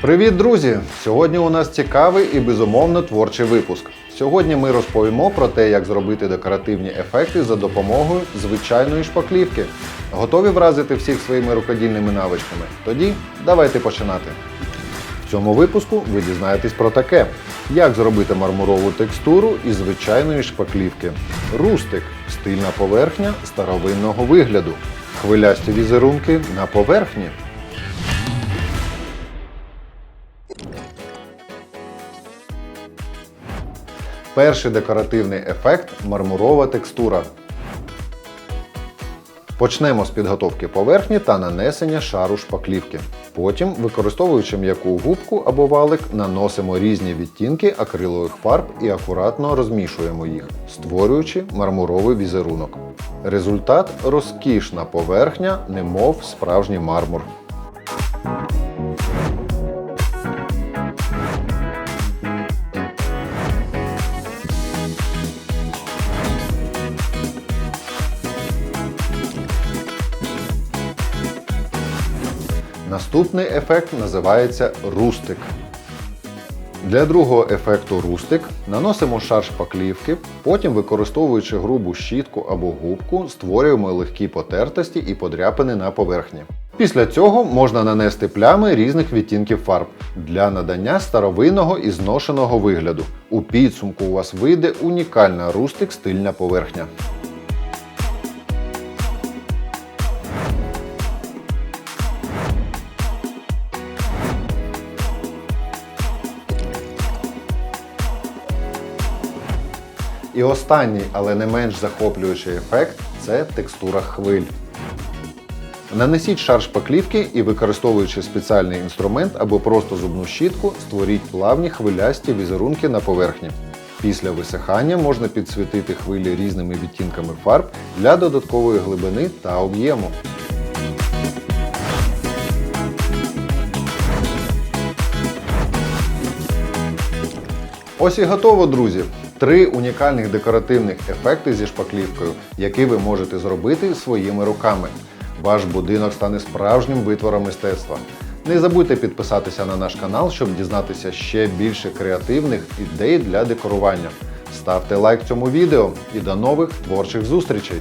Привіт, друзі! Сьогодні у нас цікавий і безумовно творчий випуск. Сьогодні ми розповімо про те, як зробити декоративні ефекти за допомогою звичайної шпаклівки. Готові вразити всіх своїми рукодільними навичками? Тоді давайте починати. В цьому випуску ви дізнаєтесь про таке: як зробити мармурову текстуру із звичайної шпаклівки, рустик стильна поверхня старовинного вигляду, хвилясті візерунки на поверхні. Перший декоративний ефект мармурова текстура. Почнемо з підготовки поверхні та нанесення шару шпаклівки. Потім, використовуючи м'яку губку або валик, наносимо різні відтінки акрилових фарб і акуратно розмішуємо їх, створюючи мармуровий візерунок. Результат розкішна поверхня, немов справжній мармур. Наступний ефект називається рустик. Для другого ефекту рустик наносимо шар шпаклівки, потім, використовуючи грубу щітку або губку, створюємо легкі потертості і подряпини на поверхні. Після цього можна нанести плями різних відтінків фарб для надання старовинного і зношеного вигляду. У підсумку у вас вийде унікальна рустик стильна поверхня. І останній, але не менш захоплюючий ефект це текстура хвиль. Нанесіть шар шпаклівки і, використовуючи спеціальний інструмент або просто зубну щітку, створіть плавні хвилясті візерунки на поверхні. Після висихання можна підсвітити хвилі різними відтінками фарб для додаткової глибини та об'єму. Ось і готово, друзі! Три унікальних декоративних ефекти зі шпаклівкою, які ви можете зробити своїми руками. Ваш будинок стане справжнім витвором мистецтва. Не забудьте підписатися на наш канал, щоб дізнатися ще більше креативних ідей для декорування. Ставте лайк цьому відео і до нових творчих зустрічей!